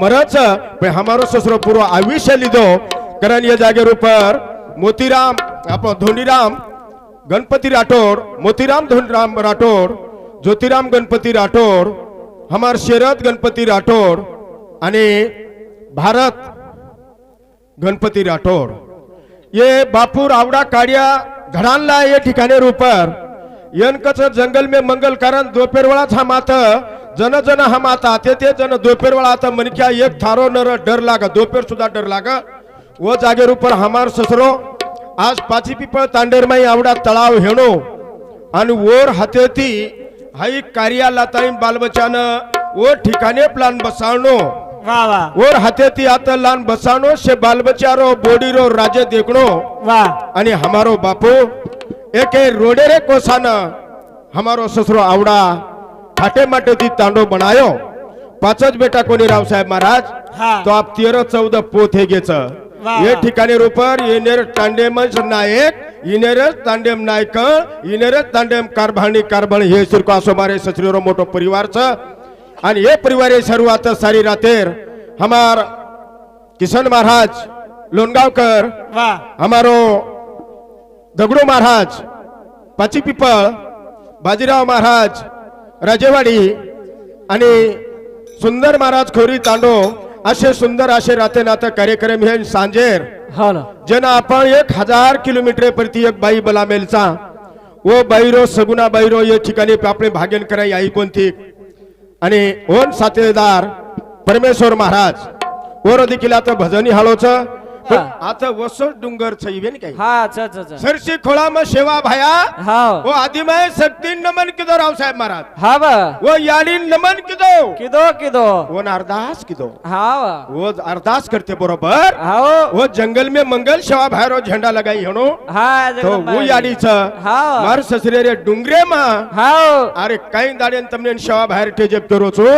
मरच हमारो आयुष्य लीधो। ये मोतीराम आपण राठोड मोतीराम ज्योतिराम गणपती राठोड हमार शेरत गणपती राठोड आणि भारत गणपती राठोड ये बापूर आवडा काड्या घडांना या ठिकाणी रूपर यनकच जंगल में मंगल कारण दोपेरवळाच हा मात जन जन हम आता ते ते जन दोपहर वाला आता मन क्या एक थारो नर डर लागा दोपहर सुद्धा डर लागा. वो जागे उपर हमार ससरो आज पाची तांडेर माई आवडा तळाव हेणो. आणि वोर हातेती हाई कार्याला ताई बालबचान वो ठिकाणे प्लान बसावणो. ओर हातेती आता लान बसावणो शे बालबचारो बोडीरो राजे देखणो. आणि हमारो बापू एके रोडेरे कोसान हमारो ससरो आवडा. છાટે માટે થી તાંડો બનાયો પાંચ જ બેટા કોની महाराज? तो आप तेर चौदह ચૌદ પો થઈ ગયા છે ये ठिकाणी रुपर येनेर तांडेम नायक इनेरच तांडेम नायक इनेरच तांडेम कारभाणी कारभाण हे शिरको असोमारे सचिरो मोठो परिवार छ आणि हे परिवार सर्वात सारी रातेर हमार किशन महाराज लोणगावकर हमारो दगडू महाराज पाची पिपळ बाजीराव महाराज राजेवाडी आणि सुंदर महाराज खोरी तांडो असे सुंदर असे राते नाते कार्यक्रम हे सांजेर हो ना ज्यांना आपण एक हजार किलोमीटर प्रति एक बाई बलामेलचा व बाईरो सगुना बाईरो या ठिकाणी आपले भाग्यन कराई आई कोणती आणि ओन साथीदार परमेश्वर महाराज वर देखील आता भजनी हाळोच. आता वसो डुंगर छैवेन काही? हा अच्छा अच्छा सरशी खोळा म भाया. हा वो आदिमय शक्ती नमन किदो रावसाहेब महाराज. हा बा. वो याडी नमन किदो. किदो किदो. वो अरदास किदो. हाव. वो अरदास करते बरोबर. हाव. वो जंगल में मंगल शवाब भाई रो झेंडा लगाई हणो. हा तो वो याडीच हाव. मार ससरे रे डुंगरे मा. हाव. अरे काही दाडेन तमने शेवा बाहेर ठेजेप करो छो.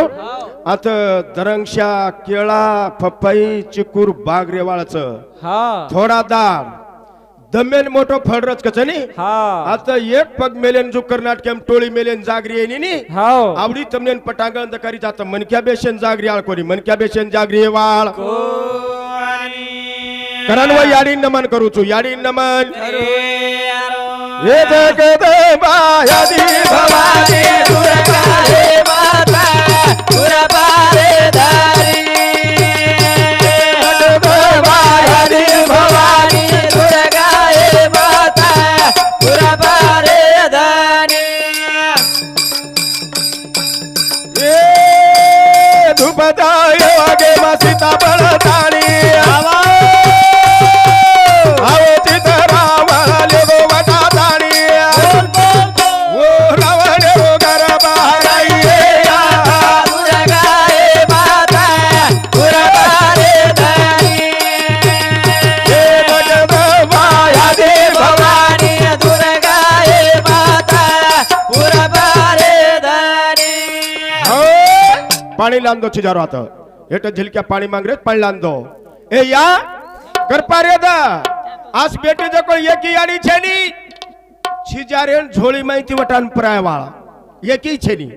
आता दरंगशा केळा पपई चिकूर बाग रेवाळच हाँ. थोडा दाळ दमेन मोठो फळरच कच नी हाँ. आता एक पग मेलेन जो कर्नाटकेम टोळी मेलेन जागरी येनी नी हाओ आवडी तमने पटांगण करी जात. मनक्या बेशन जागरी आळ कोणी मनक्या बेशन जागरी वाळ. कारण व याडी नमन करू छु याडी नमन. हे जगदंबा यादी भवानी पाणी लांदो चिजारो आता हेट झिलक्या पाणी मांग रे पाणी लांदो. ए या करपा रे दा. आज बेटी जको एकी यानी छेनी. छिजारेन झोळी माहिती वटान पराय वाळा. एकी छेनी.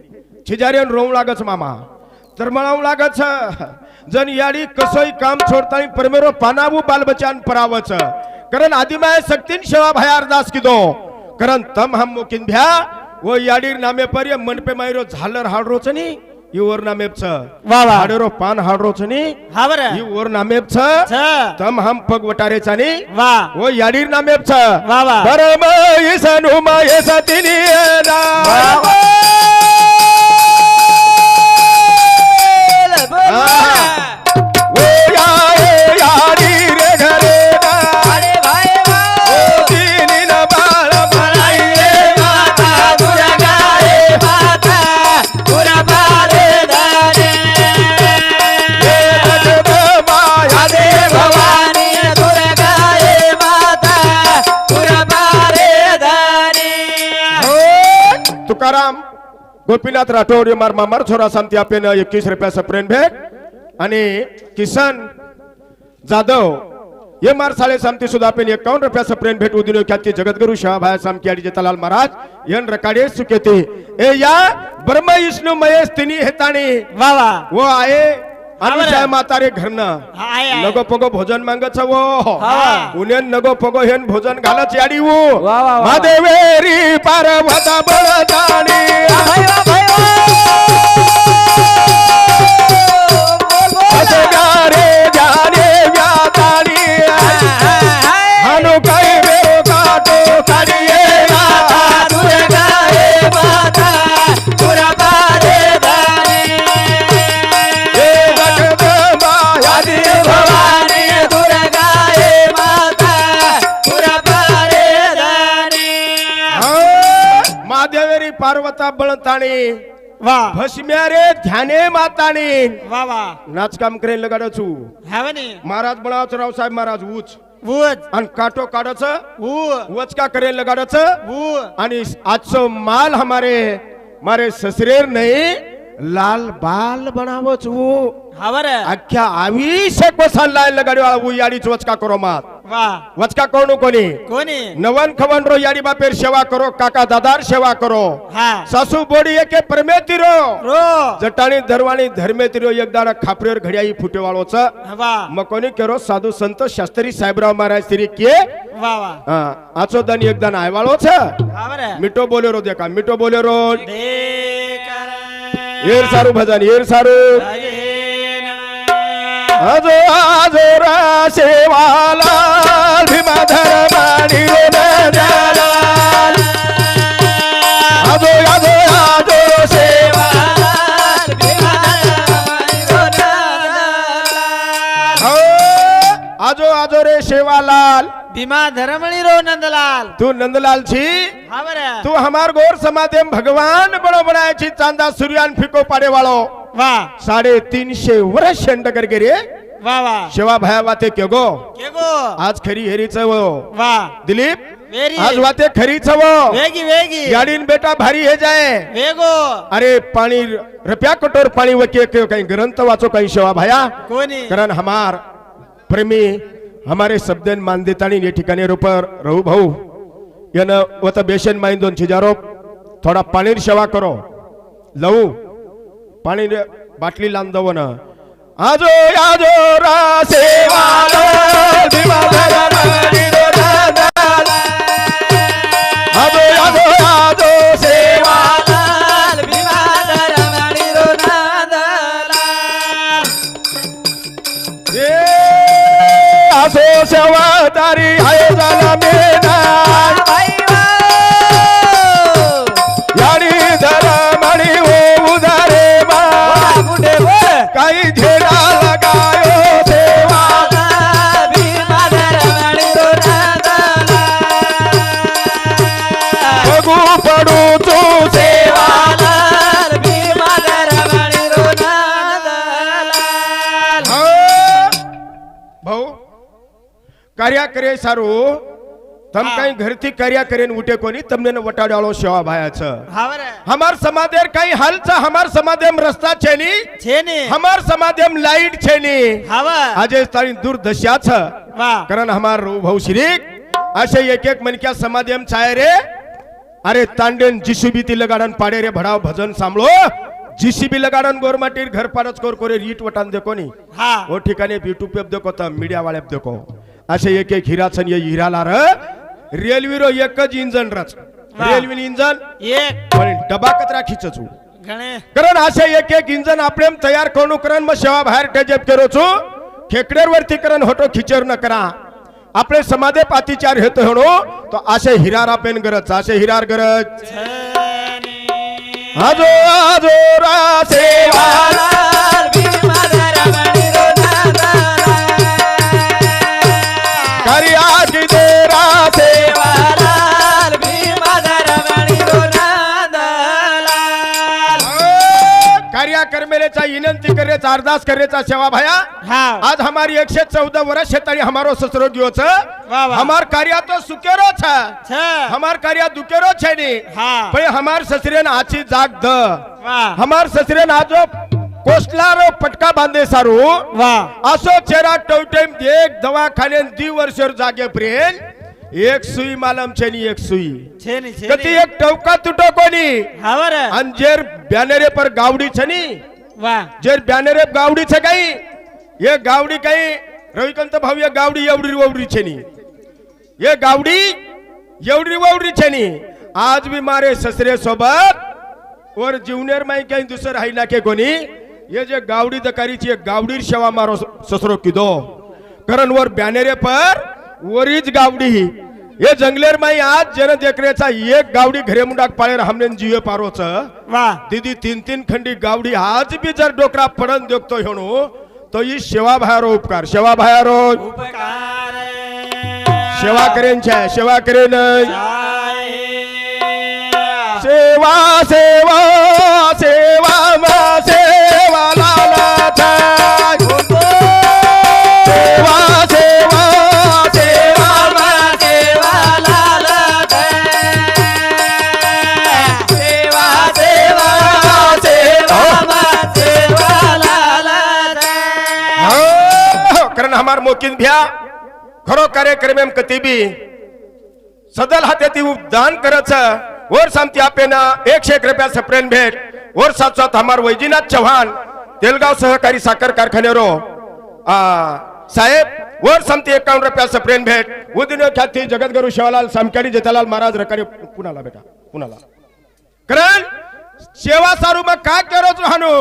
छिजारेन रोव लागच मामा. तर मळाव लागच. जन याडी कसोई काम छोडतानी परमेरो पानावू बालबचान परावच. कारण आदिमाय सक्तीन शेवा भया अरदास किदो. कारण तम हम मोकिन भ्या. व याडीर नामे पर्य मनपे मायरो झालर हाडरोच नी इवर नामेपच वा वा. हाडरो पान हाडरोच नी हाँ बरं इवर नामेपच छ तम हम पग वटारेचा नी वाह ओ याडीर नामेपच वा वा. गोपीनाथ राठोड मार मामार छोरा सांगते आपण एकवीस रुपयाचं प्रेम भेट. आणि किसन जाधव ये मार साळे सामती सुद्धा पेन एकावन्न रुपयाचं प्रेम भेटू. दिनो ख्याती जगद्गुरु शहाभाया सामकी आणि जतालाल महाराज यन रकाडे सुकेते. ए या ब्रह्म विष्णु महेश तिनी हेताणी वा वा. वो आहे. अनुसाय म्हातारे घरनं. नगो पगो भोजन मागच वो हा. उन्हेन नगो पगो हेन भोजन घालच याडी वो वा, वा, वा. महादेवेरी पार्वता वा, वा. बोल, बोल. असे जाने व्याताणी हानु वेळो काटो काढिये पार्वता बळताणी. वा. भस्म्या रे ध्याने माताणी वा वा. नाच काम करेल लगाडचू महाराज बळावच रावसाहेब महाराज उच आणि काटो काढच वू वचका करेल लगाडच आणि आजचो माल लाल बाल बनावच वो हवर अख्ख्या आयुष्य कोसान लाय लगाडी वाळा वो याडीच वचका करो मात. वा. वचका करू कोणी? कोणी? नवन खवन रो याडी बापेर सेवा करो काका दादार सेवा करो. हा. सासू बोडी एके परमेतिरो रो. जटाणी धरवाणी धर्मेतिरो एकदाडा खापरेवर घड्याई फुटेवाळोच. वा. मग कोणी केरो साधू संत शास्त्री साहेबराव महाराज तरी के? वा वा. हा, आचो दान एकदान आयवाळोच. हवर मिठो बोलेरो देखा मिठो बोलेरो. देकर येर सारू भजन येर सारू. आजो आजो रा सेवाला भीमा धर्माणी भीमा धरमणी रो नंदलाल. तू नंदलाल छी तू हमार गोर समादेम भगवान बड़ो बनायची चांदा सूर्यान फिको पाडे वाळो वा. साडे तीनशे वर्ष कर गे वा वा. शेवा भया वाते के गो के गो आज खरी हेरीच वो वा. दिलीप वेरी. आज वाते खरीच वो वेगी वेगी. गाडीन बेटा भारी हे जाय. वेगो. अरे पाणी रप्या कटोर पाणी वके के काही ग्रंथ वाचो काही शेवा भया. कोणी? कारण हमार प्रेमी हमारे शब्दन मान देतानी ठिकाणी रोपर रहू भाऊ। यान वत बेसन माइन दोन चिजारो थोडा पाणीर सेवा करो। लवू पाणी बाटली लांब दव ना। आजो आजो रा सेवा असो आहे तारी हाय झाला मेदान કર્યા કરે સારું તમ કઈ ઘર થી કર્યા કરીને ઉઠે કોની તમને વટાડાળો સેવા ભાયા છે હમાર સમાદેર કઈ હાલ છે હમાર સમાદેમ રસ્તા છે ની છે ને હમાર સમાદેમ લાઈટ છે ની આજે તારી દુર્દશા છે કારણ હમાર ઉભવ શ્રી असे एक एक मनक्या समादेम छाय रे अरे तांडेन जीसीबी ती लगाडन पाडे रे भडाव भजन सांभळो जीसीबी लगाडन गोरमाटीर घर पाडच कोर कोरे रीट वटान दे कोणी ઓ ઠીકાને યુટ્યુબ પે देखो तर મીડિયા વાળે देखो असे एक एक हिरा छन ये हिराला र. रेल्वे रो एकच इंजन रच. Railway engine? एक. पण डबा कचरा खिचचू गणे कारण असे एक एक इंजन आपले तयार करून करण मग सेवा बाहेर टेजेप करो छो खेकडेर वरती करण होतो खिचर न करा. आपले समाधे पातीचार हेतो होणो तो असे हिरार आपण गरज असे हिरार गरज. आजो आजो रा सेवा कर्मेलेचा विनंती करेचा अरदास करेचा सेवा भया. हा. आज हमारी एकशे चौदह वर्ष है हमारो ससुरो गियो छ। हमार कार्य तो सुकेरो छ. हमार कार्य दुकेरो छै नी. हा. पण हमार ससरे आची जाग द. हमार ससरे आजो पोस्टलार पटका बांधे सारू. वा. असो चेहरा टवटेम एक दवाखाने दी वर्ष जागे प्रेन एक सुई मालम छेनी एक सुई. छेनी कती छेनी एक टवका तुटो कोणी हावर आणि जेर बॅनरे पर गावडी छनी वा. जे बॅनरे गावडी छ काही ये गावडी काही रविकांत भाऊ ये गावडी एवढी ववडी छेनी ये गावडी एवढी ववडी छेनी आज भी मारे ससरे सोबत वर जीवनेर माई काही दुसर हाय ना के कोणी. ये जे गावडी दकारीची एक गावडीर सेवा मारो ससरो किदो. कारण वर बॅनरे पर वरीच गावडी ये जंगलेर माई आज जन देखण्याचा एक गावडी घरे पाळेर हमने जीवे पारोच. वा. दीदी तीन तीन खंडी गावडी आज बी जर डोकरा पडन देखतो हेणू तो ही सेवा भायारो उपकार सेवा भायारो. उपकार. सेवा करेन छे सेवा करेन. आहे. सेवा सेवा सेवा मा मोकीन भ्या? खरो कार्यक्रम एम कती बी सदल हाती दान करच वर सांगती आपेना एकशे एक रुपया सप्रेन भेट। वर साथ हमार वैजीनाथ चव्हाण तेलगाव सहकारी साखर कारखान्यारो। आ, साहेब वर सांती एकावन्न रुपया सप्रेन भेट। उदिन ख्याती जगद्गुरु शिवालाल सामकाडी जेतालाल महाराज रकारी पुण्याला बेटा पुण्याला कारण सेवा सारू मग काय करत राहणो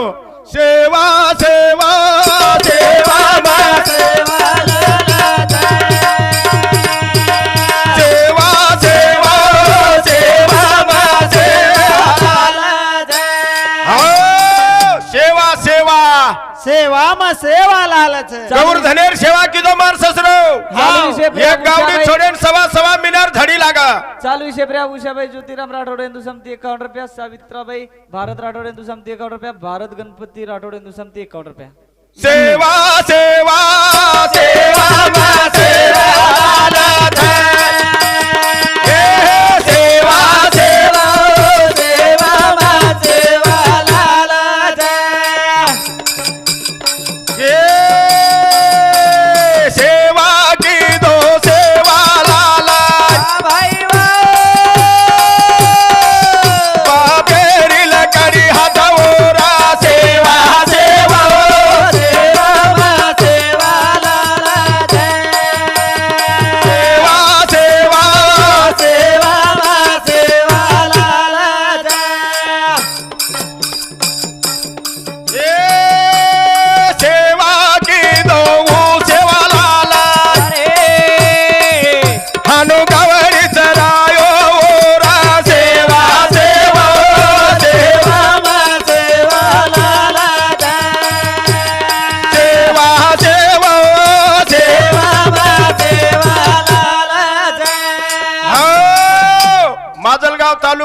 सेवा सेवा सेवा सेवा. मा सेवा लालत हो, लालच. गौर धनेर सेवा किदो मार ससरो. एक गावडी उषाबाई- छोडेन सवा सवा मिनार धडी लागा चालू विषय प्रया उषाबाई ज्योतिराम राठोड हिंदू समती एकावन्न रुपया सावित्राबाई भारत राठोड हिंदू समती एकावन्न रुपया भारत गणपती राठोड हिंदू समती एकावन्न रुपया सेवा सेवा सेवा सेवा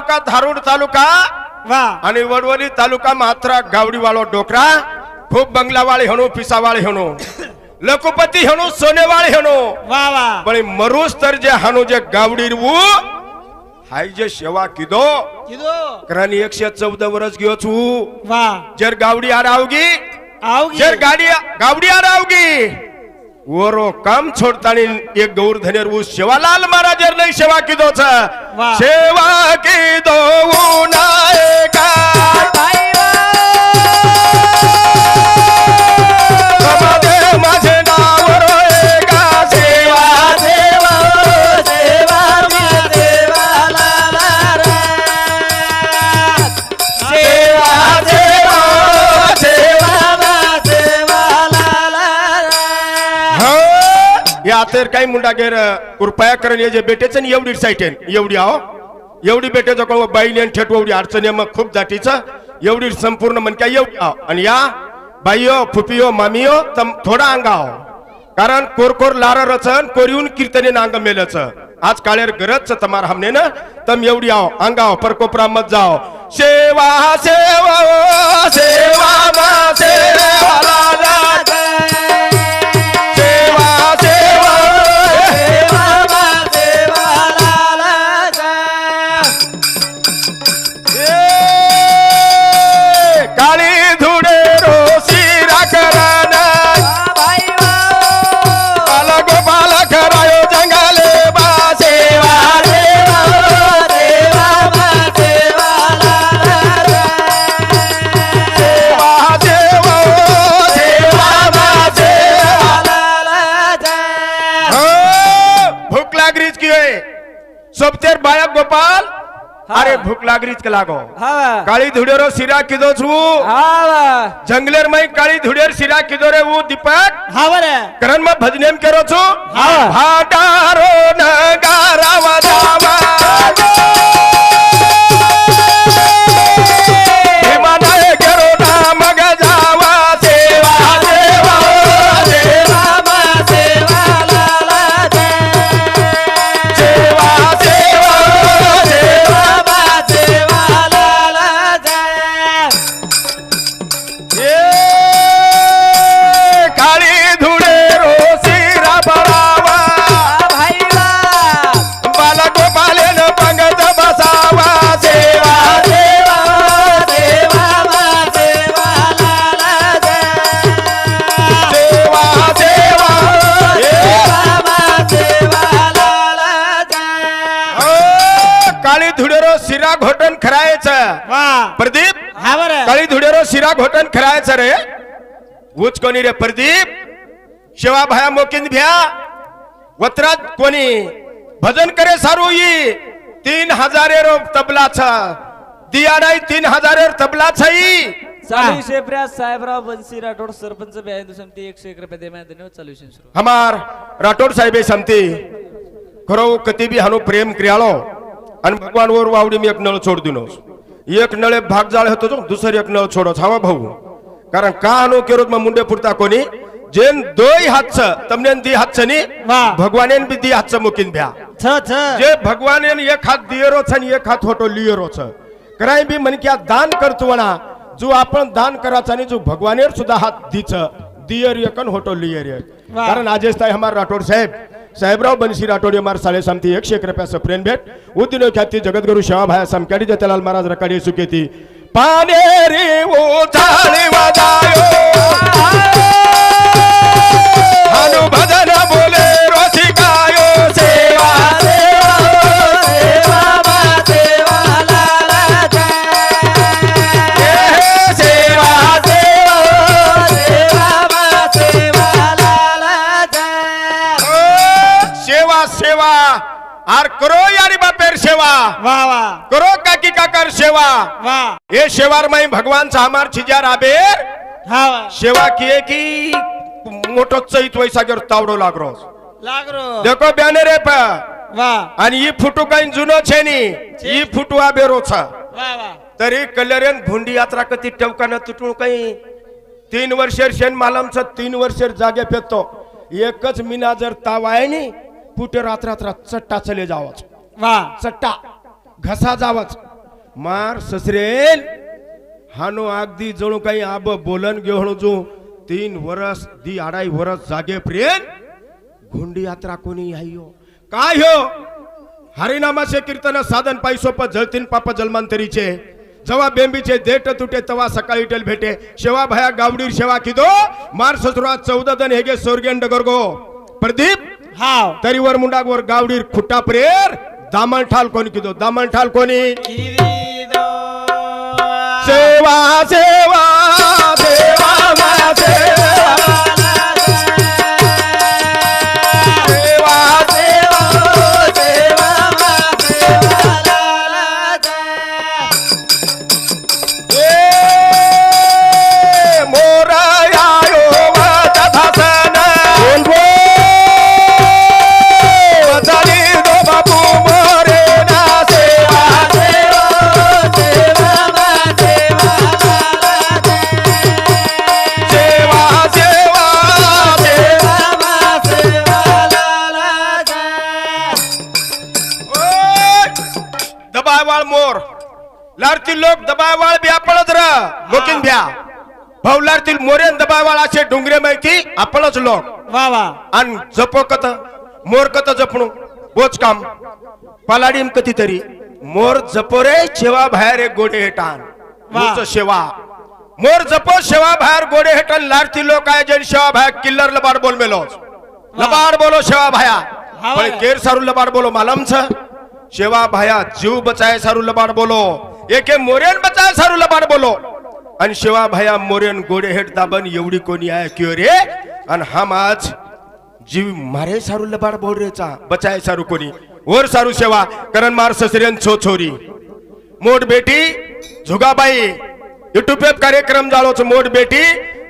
तालुका धारूड तालुका आणि वडवली तालुका मात्रा गावडीवाळो डोकरा. खूप बंगलावाळे हेणू पिसावाळे हेणू लखुपती हेणू सोनेवाळे हेणू पण मरूस तर जे हानू जे गावडी रू हाय जे सेवा किदो. कारण एकशे चौदा वर्ष घेऊ छू जर गावडी आरावगी जर गाडी गावडी आरावगी वरो काम छोडतानी एक गौर धनेर ऊ शिवालाल महाराजर नाही सेवा किदो छ वाह. सेवा किदो तर काही मुंडा गेर कृपया करून ये जे बेटेच एवढी साईटेन एवढी आहो एवढी बेटे जवळ बाईली आणि ठेट एवढी अडचणी मग खूप जातीचं. एवढी संपूर्ण म्हणक्या एवढी आहो आणि या बाईयो फुपियो मामियो तम थोडा आहो कारण कोरकोर लार रचन कोरियून कीर्तने अंग मेलच आज काळेर गरज तमार हमने ना तम एवढी आहो अंगाव परकोपरा मत जाओ सेवा सेवा सेवा मा सेवा लाला सेवा अरे भूक लागरीच का लागो? हा. काळी धुडेरो सिरा किदो छु? हा. जंगलेर माई काळी धुडेर सिरा किदो रे ऊ दीपक? हा करण मग शिरा घोटण खरायचं रे. उच कोणी रे प्रदीप. शिवा भाया मोकिंद भ्या. वत्रात कोणी? भजन करे सारू ई तीन हजारे रो तबलाच दियाडाई तीन हजारे तबला छई चालू प्रयास साहेबराव बन्सी राठोड सरपंच बेहिंदू समिती एकशे एक रुपये दे मैं धन्यवाद चालू विषय सुरू. हमार राठोड साहेबे समती खरो कती बी हानो प्रेम क्रियाळो. आणि भगवान वर वावडी मी एक नळ सोड दिनोस. एक नळे भाग जाळ होतो दुसरी एक नळ सोडोस हवा भाऊ. कारण का हानो केरोत मग मुंडे पुरता कोणी? जेन दोय हातच तमनेन दी हातच नी वा. भगवानेन बी दी हातच मुकीन भ्या. छ छ. जे भगवानेन एक हात दियरोच आणि एक हात होतो लियरोच. कराय बी म्हण की दान करतो म्हणा. जो आपण दान करायचा आणि जो भगवानेर सुद्धा हात दीच दियर आणि होतो लियर. कारण आजेस ताई हमार राठोड साहेब साहेबराव बनशी राठोड मार साले समती एकशे एक रुपयाचं प्रेम भेट. उदिनो ख्याती जगद्गुरु शेवा भाया समक्याडी जतलाल महाराज रकाडी सुकेती. पानेरी ओ ये शेवार माई भगवान आबेर हा. वा सेवा किए की मोठो चैत वैसागेर तावडो लागरो. लागरो. देखो ब्याने रे पा. आणि ही फुटू काही जुनो छे नी ही फुटू आबेरो छ तरी कल्यारेन भुंडी यात्रा कती टवकानं तुटून काही. तीन वर्षेर शेन मालमच तीन वर्षेर जागे फेकतो. एकच मिना जर ताव आहे नी पुटे रात्र चट्टा चले जावच. वा. चट्टा. घसा जावच. मार ससरेल. हानो अगदी जणू काही आब बोलन घेऊन जो. तीन वरस दी अडाई वरस जागे प्रेन घोंडी यात्रा कोणी हायो काय हो? हरिनामाचे कीर्तन साधन पायी जळतीन पाप जन्मांतरीचे जवा बेंबीचे देट तुटे तवा सकाळी टेल भेटे. शेवा भया गावडीर शेवा किदो? मार ससुरा चौदा दन हेगे सोरगेंड गरगो. प्रदीप हाव. तरीवर मुंडागवर गावडीर खुट्टा प्रेर. दामण ठाल कोणी किदो? दामण ठाल कोणी? सेवा सेवा भाऊ लारतील मोरेन दबावाळ असे डोंगरे माहिती आपणच लोक. वा वा. आणि जपो कत मोर कत जपणू बोच काम. पालाडीम कधी तरी मोर जपो रे शेवा बाहेर एक गोडे हेटान. शेवा मोर जपो शेवा बाहेर गोडे हेटन लारती लोक आहे जन शेवा बाहेर किल्लर लबाड बोल मेलो लबाड बोलो शेवा भाया. पण. केर सारू लबाड बोलो मालम छ शेवा भाया जीव बचाय सारू लबाड बोलो. एके मोरेन बचाय सारू लबाड बोलो. आणि शिवा भाया मोरेन गोडे हेट दाबन एवढी कोणी आहे क्यो रे आणि हम आज जीव मारे सारू लबाड बोल रेचा बचाय सारू कोणी. वर सारू सेवा करण मार ससरेन छो छोरी. मोठ बेटी झुगाबाई. युट्यूब कार्यक्रम जाळोच मोठ बेटी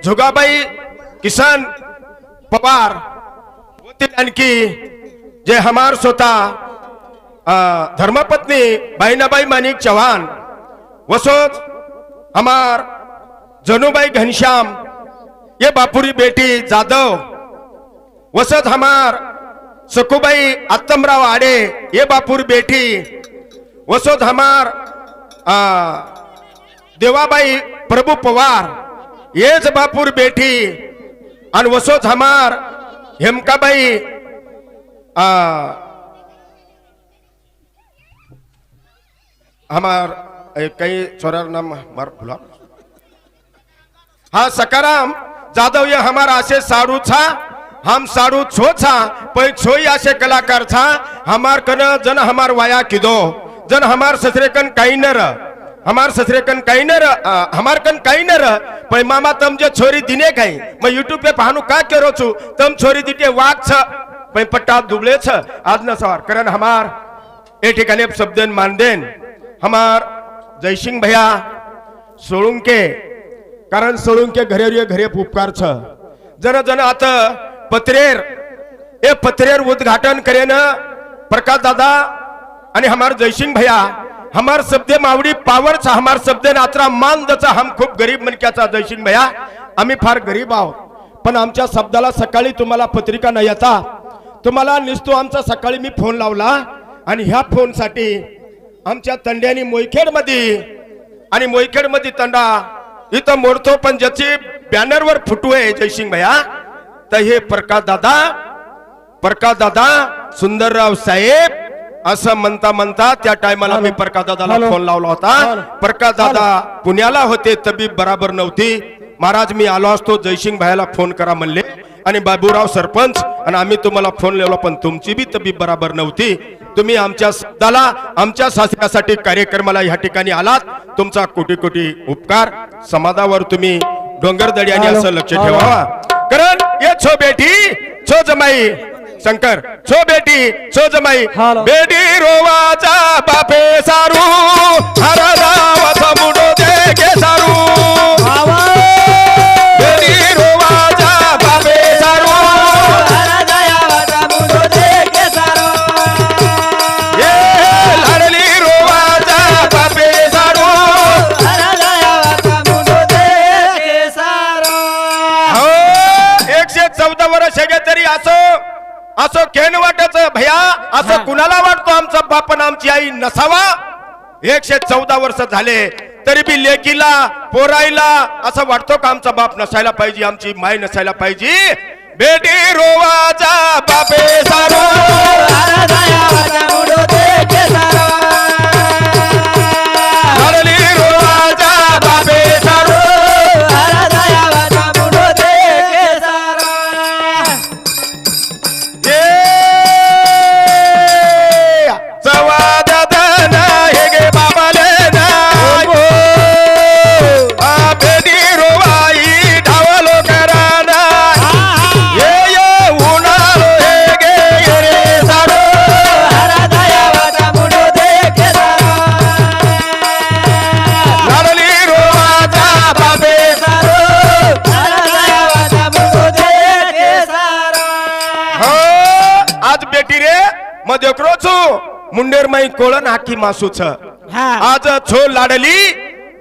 झुगाबाई किसन पवार. होते आणखी जे हमार स्वतः धर्मपत्नी बाईनाबाई मानिक चव्हाण. वसोच हमार जनुबाई घनश्याम ये बापुरी बेटी जाधव वसत हमार सखुबाई आत्तमराव आडे ये बापूर बेटी वसत हमार आ, देवाबाई प्रभू पवार येच बापूर बेटी आणि वसोद हमार हेमकाबाई आ, हमार काही छोरा नाम मार भुला हाँ सकाराम जादव ये हमारा आशे साड़ू छा हम साड़ू छो छा पै छोई आशे कलाकार छा। हमार कन जन हमार वाया किदो जन हमार ससरेकन काही न र हमार ससरे कन काही न र हमार कन काही न र पै मामा तम जे छोरी दिने काही मैं यूट्यूब पे पाहनु का करो छु? तम छोरी दिटे वाक छ पै पट्टा दुबळे छ। आज न सवार कारण हमार ए ठिकाणी शब्दन मानदेन। हमार जयसिंग भैया सोळुंके कारण सोळुंके घरे घरे उपकार छ. जन जन आता पत्रेर ए पत्रेर उद्घाटन करेन प्रकाश दादा आणि हमार जयसिंग भैया. हमार शब्दे मावडी पावर छ हमार शब्दे नात्रा मान दचा हम खूप गरीब मनक्याचा जयसिंग भैया. आम्ही फार गरीब आहोत. पण आमच्या शब्दाला सकाळी तुम्हाला पत्रिका न येता तुम्हाला निसतो आमचा सकाळी मी फोन लावला आणि ह्या फोनसाठी आमच्या तंड्यानी मोयखेडमध्ये आणि मोयखेडमध्ये तंडा इथं मोडतो पण ज्याची बॅनरवर फुटू आहे जयसिंग भैया तर हे प्रकाश दादा प्रकाश दादा सुंदरराव साहेब असं म्हणता म्हणता त्या टायमाला मी प्रकाश दादाला. फोन लावला होता. प्रकाश दादा पुण्याला होते तबीब बराबर नव्हती. महाराज मी आलो असतो जयसिंग भाईला फोन करा म्हणले. आणि बाबूराव सरपंच आणि आम्ही तुम्हाला फोन लावला पण तुमची बी तबीब बराबर नव्हती. तुम्ही आमच्या शब्दाला आमच्या सासऱ्यासाठी कार्यक्रमाला ह्या ठिकाणी आलात. तुमचा कोटी कोटी उपकार. समाजावर तुम्ही डोंगरदडी आणि हॅलो. असं लक्ष. ठेवावा कारण ये छो बेटी छो जमाई. शंकर छो बेटी छो जमाई. बेटी रोवाचा बापे सारू. हरा सारू. बाप आई नसावा? एकशे चौदा वर्ष झाले तरी बी लेकीला पोराईला असं वाटतो का आमचा बाप नसायला पाहिजे आमची माय नसायला पाहिजे? बेटी रोवाचा बापे सारो कोळन हाकी मासू छ. आज छो लाडली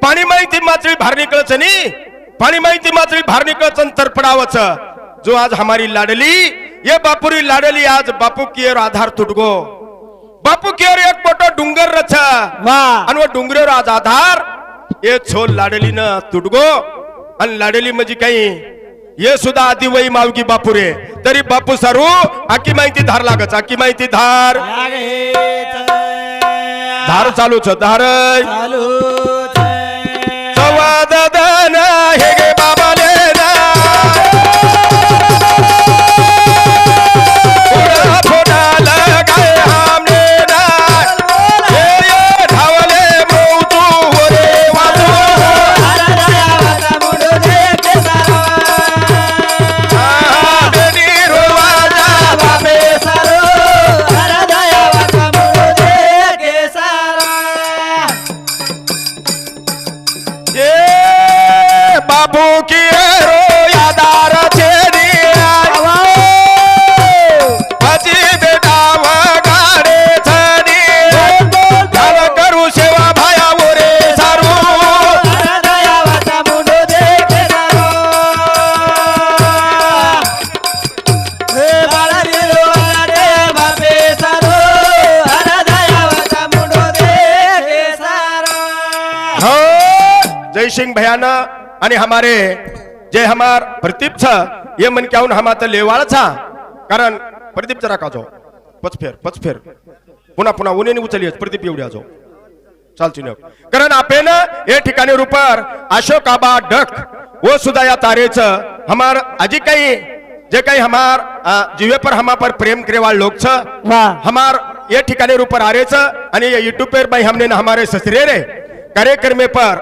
पाणी माहिती मात्री भार निकळच नी पाणी माहिती मात्री भार निकळच तरपडावच जो आज हमारी लाडली ये बापुरी लाडली आज बापू कियर आधार तुटगो. बापू कियर एक मोठो डुंगर रच. आणि वो डुंगरेवर आज आधार ये छो लाडलीनं तुटगो. आणि लाडली म्हणजे काही ये सुद्धा आधी वही मावगी बापू रे तरी बापू सारू आकी माहिती धार लागच आकी माहिती धार. धार चालू छ धार सिंह भैया आणि हमारे जे हमार प्रदीप छ ये मन क्या हम आता लेवाळ छा? कारण प्रदीप जरा का जो पच फेर पच फेर। पुन्हा पुन्हा उन्हेने उचली प्रदीप एवढी आजो चालची न कारण आपण या ठिकाणी रुपर अशोक आबा डक वो सुद्धा या तारेचं हमार अजी काही जे काही हमार जीवे पर हमा पर प्रेम करे वाले लोग छ। हमार ये ठिकाने ऊपर आ रहे छ आणि ये यूट्यूब पर भाई हमने हमारे ससरे रे। कार्यक्रम पर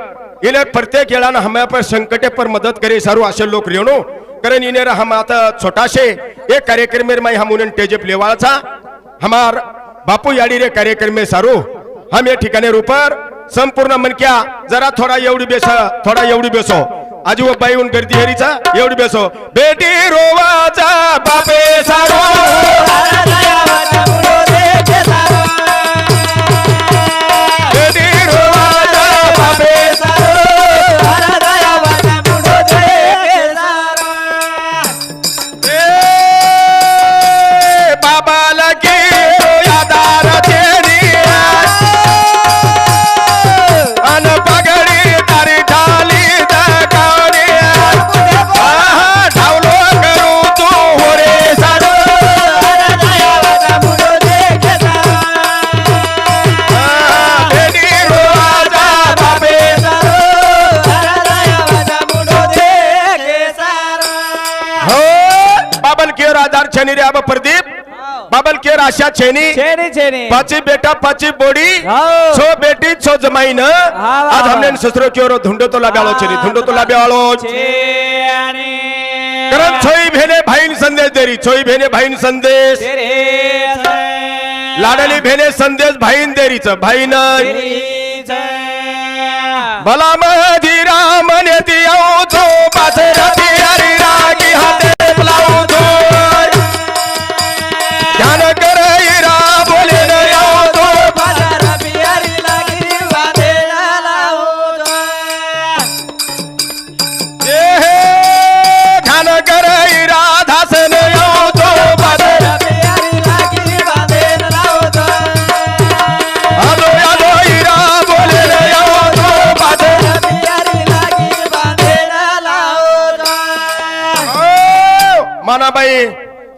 इन्हें प्रत्येक येळा हमें पर संकटे पर मदत करे सारू असे लोक रेणू कारण इन्हें हम आता छोटाशे एक कार्यक्रम में हम उन्हें टेजप लेवाचा हमार बापू याडी रे कार्यक्रम में सारू हम ये ठिकाणी रूपर संपूर्ण मन क्या जरा थोडा एवढी बेस थोडा एवढी बेसो आजी वो बाई उन गर्दी हेरीचा एवढी बेसो बेटी रोवाचा बापे सारो रे अब प्रदीप? बाबल केर आशा छेनी. छेनी छेनी. पाची बेटा पाची बोडी. छो बेटी छो जमाई न आज. हमने ससरो क्योरो धुंडो तो लाब्याळो छेनी. धुंडो तो छेनी. कारण छोई भेने भाईन संदेश देरी छोई भेने भाईन संदेश. लाडली भेने संदेश भाईन देरीच भाईन. तेरी छे भला मधी राम नेती येऊ तो पासरती हरी मानाबाई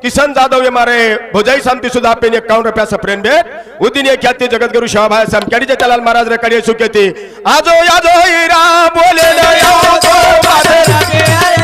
किशन जाधव ये मारे भुजाई शांति सुधा पेन एकावन्न रुपया सप्रेन भेट उदिन एक ख्याती जगद्गुरु शिवाभाई समक्याडीचे चलाल महाराज रे कडे सुकेती आजो याजो इरा बोले न येऊ तो पासर